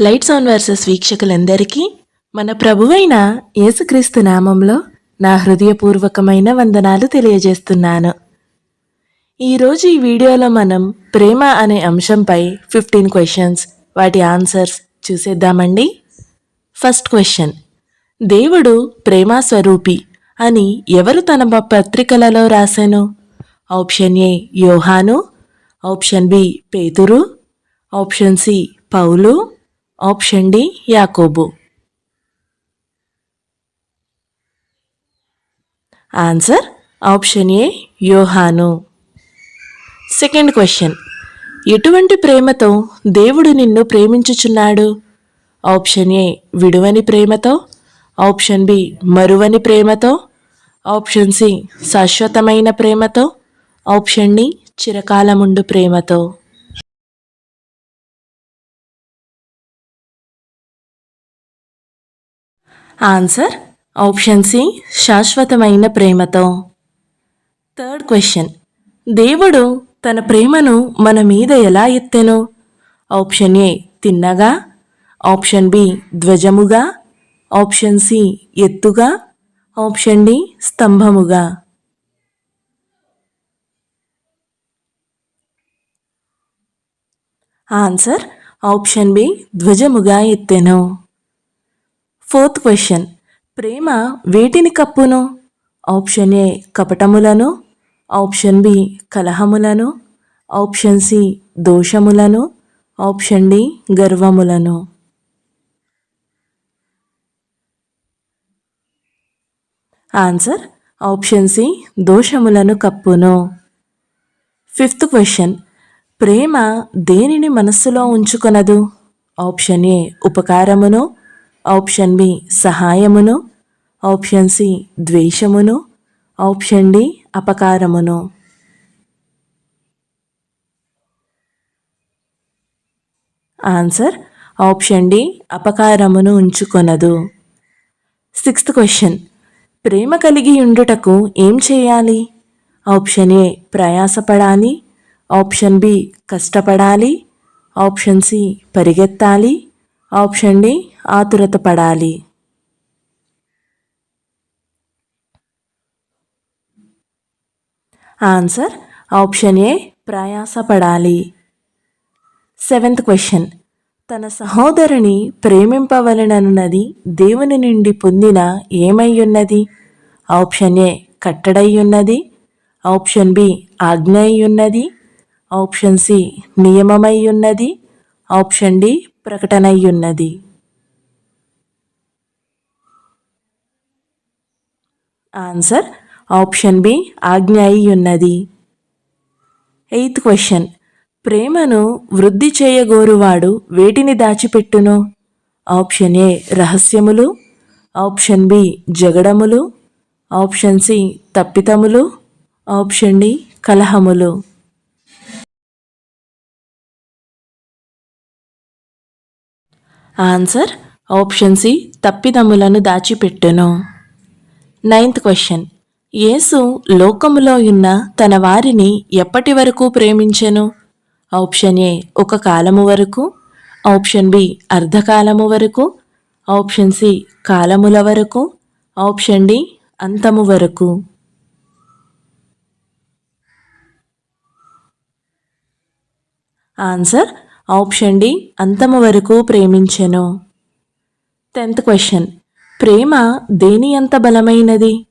Lights on versus వీక్షకులందరికీ మన ప్రభువైన యేసుక్రీస్తు నామంలో నా హృదయపూర్వకమైన వందనాలు తెలియజేస్తున్నాను. ఈరోజు ఈ వీడియోలో మనం ప్రేమ అనే అంశంపై ఫిఫ్టీన్ క్వశ్చన్స్ వాటి ఆన్సర్స్ చూసేద్దామండి. ఫస్ట్ క్వశ్చన్ దేవుడు ప్రేమ స్వరూపి అని ఎవరు తన పత్రికలలో రాశాను ఆప్షన్ ఏ యోహాను. ఆప్షన్ బి పేతురు. ఆప్షన్ సి పౌలు. ఆప్షన్ డి యాకోబు. ఆన్సర్ ఆప్షన్ ఏ యోహాను. Second question. ఎటువంటి ప్రేమతో దేవుడు నిన్ను ప్రేమించుచున్నాడు? ఆప్షన్ ఏ విడువని ప్రేమతో. ఆప్షన్ బి మరువని ప్రేమతో. ఆప్షన్ సి శాశ్వతమైన ప్రేమతో. ఆప్షన్ డి చిరకాలముండు ప్రేమతో. ఆన్సర్ ఆప్షన్ సి శాశ్వతమైన ప్రేమతో. థర్డ్ క్వశ్చన్ దేవుడు తన ప్రేమను మన మీద ఎలా ఎత్తెను? ఆప్షన్ ఏ తిన్నగా. ఆప్షన్ బి ధ్వజముగా. ఆప్షన్ సి ఎత్తుగా. ఆప్షన్ డి స్తంభముగా. ఆన్సర్ ఆప్షన్ బి ధ్వజముగా ఎత్తెను. Fourth question. ప్రేమ వేటిని కప్పును? ఆప్షన్ ఏ కపటములను ఆప్షన్ బి కలహములను ఆప్షన్ సి దోషములను ఆప్షన్ డి గర్వములను. ఆన్సర్ ఆప్షన్ సి దోషములను కప్పును. Fifth question. ప్రేమ దేనిని మనస్సులో ఉంచుకొనదు? ఆప్షన్ ఏ ఉపకారమును ఆప్షన్ బి సహాయమును ఆప్షన్ సి ద్వేషమును ఆప్షన్ డి అపకారమును. ఆన్సర్ ఆప్షన్ డి అపకారమును ఉంచుకొనదు. Sixth question. ప్రేమ కలిగి ఉండుటకు ఏం చేయాలి? ఆప్షన్ ఏ ప్రయాసపడాలి ఆప్షన్ బి కష్టపడాలి ఆప్షన్ సి పరిగెత్తాలి ఆప్షన్ డి ఆతురత పడాలి. ఆన్సర్ ఆప్షన్ ఏ ప్రయాసపడాలి సెవెంత్ క్వశ్చన్. తన సహోదరుని ప్రేమింపవలనన్నది దేవుని నుండి పొందిన ఏమయ్యున్నది? ఆప్షన్ ఏ కట్టడయ్యున్నది. ఆప్షన్ బి ఆజ్ఞ అయి ఉన్నది ఆప్షన్ సి నియమమయ్యున్నది. ఉన్నది ఆప్షన్ డి ప్రకటనయ్యున్నది ఆన్సర్ ఆప్షన్ బి ఆజ్ఞ అయ్యున్నది. ఎయిత్ క్వశ్చన్ ప్రేమను వృద్ధి చేయగోరువాడు వేటిని దాచిపెట్టును? ఆప్షన్ ఏ రహస్యములు. ఆప్షన్ బి జగడములు. ఆప్షన్ సి తప్పితములు. ఆప్షన్ డి కలహములు. ఆన్సర్ ఆప్షన్ సి తప్పిదములను దాచిపెట్టును. Ninth question. యేసు లోకములో ఉన్న తన వారిని ఎప్పటి వరకు ప్రేమించెను? ఆప్షన్ ఏ ఒక కాలము వరకు. ఆప్షన్ బి అర్ధకాలము వరకు. ఆప్షన్ సి కాలముల వరకు. ఆప్షన్ డి అంతము వరకు. ఆన్సర్ ఆప్షన్ డి అంతము వరకు ప్రేమించెను. Tenth question. ప్రేమ దేని అంత బలమైనది?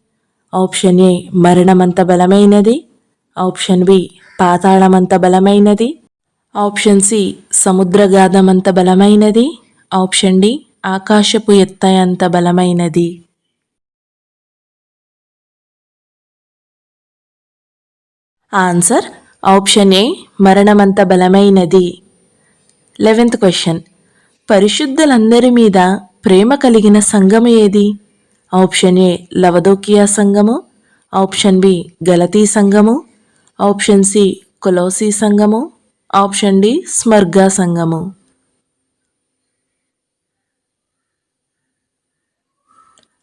ఆప్షన్ ఏ మరణమంత బలమైనది. ఆప్షన్ బి పాతాళమంత బలమైనది. ఆప్షన్ సి సముద్రగాధమంత బలమైనది. ఆప్షన్ డి ఆకాశపు ఎత్తయంత బలమైనది. ఆన్సర్ ఆప్షన్ ఏ మరణమంత బలమైనది. Eleventh question. పరిశుద్ధులందరి మీద ప్రేమ కలిగిన సంఘము ఏది? ఆప్షన్ ఏ లవదోకియా సంఘము ఆప్షన్ బి గలతీ సంఘము ఆప్షన్ సి కొలోసీ సంఘము ఆప్షన్ డి స్మర్గా సంఘము.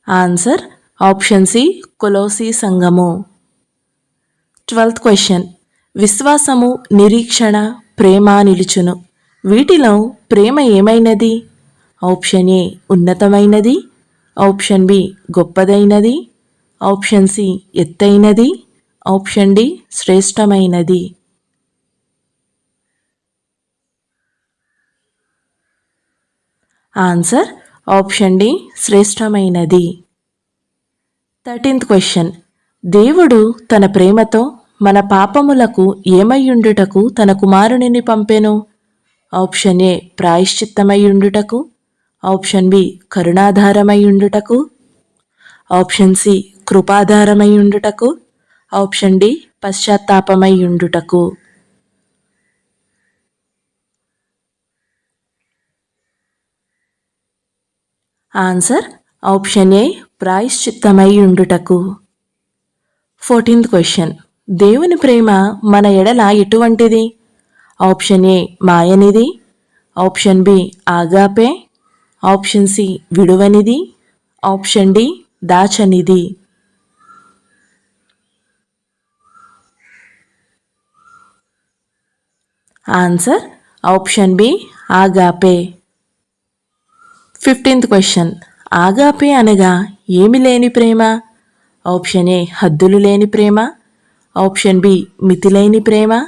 ఆన్సర్ ఆప్షన్ సి కొలోసీ సంఘము. Twelfth question. విశ్వాసము నిరీక్షణ ప్రేమ నిలుచును. వీటిలో ప్రేమ ఏమైనది? ఆప్షన్ ఏ ఉన్నతమైనది. ఆప్షన్ బి గొప్పదైనది. ఆప్షన్ సి ఎత్తైనది. ఆప్షన్ డి శ్రేష్టమైనది. ఆన్సర్ ఆప్షన్ డి శ్రేష్టమైనది. Thirteenth question. దేవుడు తన ప్రేమతో మన పాపములకు ఏమయ్యుండుటకు తన కుమారునిని పంపెను? ఆప్షన్ ఏ ప్రాయశ్చిత్తమయ్యుండుటకు ఆప్షన్ బి కరుణాధారమయ్యుండుటకు ఆప్షన్ సి కృపాధారమయ్యుండుటకు ఆప్షన్ డి పశ్చాత్తాపమయ్యుండుటకు. Answer option A ప్రాయశ్చిత్తమయ్యుండుటకు. Fourteenth question. దేవుని ప్రేమ మన ఎడల ఎటువంటిది? ఆప్షన్ ఏ మాయనిది ఆప్షన్ బి ఆగాపే ఆప్షన్ సి విడువనిది ఆప్షన్ డి దాచనిది answer option B ఆగాపే. Fifteenth question. ఆగాపే అనగా ఏమి లేని ప్రేమ? ఆప్షన్ ఏ హద్దులు లేని ప్రేమ. ఆప్షన్ బి మితిలేని ప్రేమ.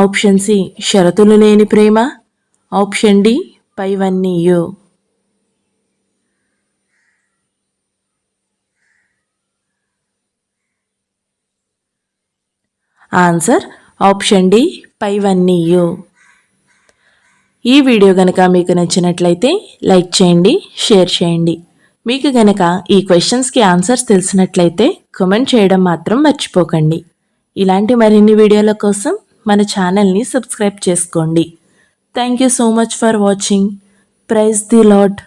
ఆప్షన్ సి షరతులు లేని ప్రేమ. ఆప్షన్ డి పైవన్నీయు. ఆన్సర్ ఆప్షన్ డి పైవన్నీయు. ఈ వీడియో కనుక మీకు నచ్చినట్లయితే లైక్ చేయండి షేర్ చేయండి. మీకు గనక ఈ క్వశ్చన్స్కి ఆన్సర్స్ తెలిసినట్లయితే కమెంట్ చేయడం మాత్రం మర్చిపోకండి. ఇలాంటి మరిన్ని వీడియోల కోసం మన ఛానల్ని సబ్స్క్రైబ్ చేసుకోండి. Thank you so much for watching praise the Lord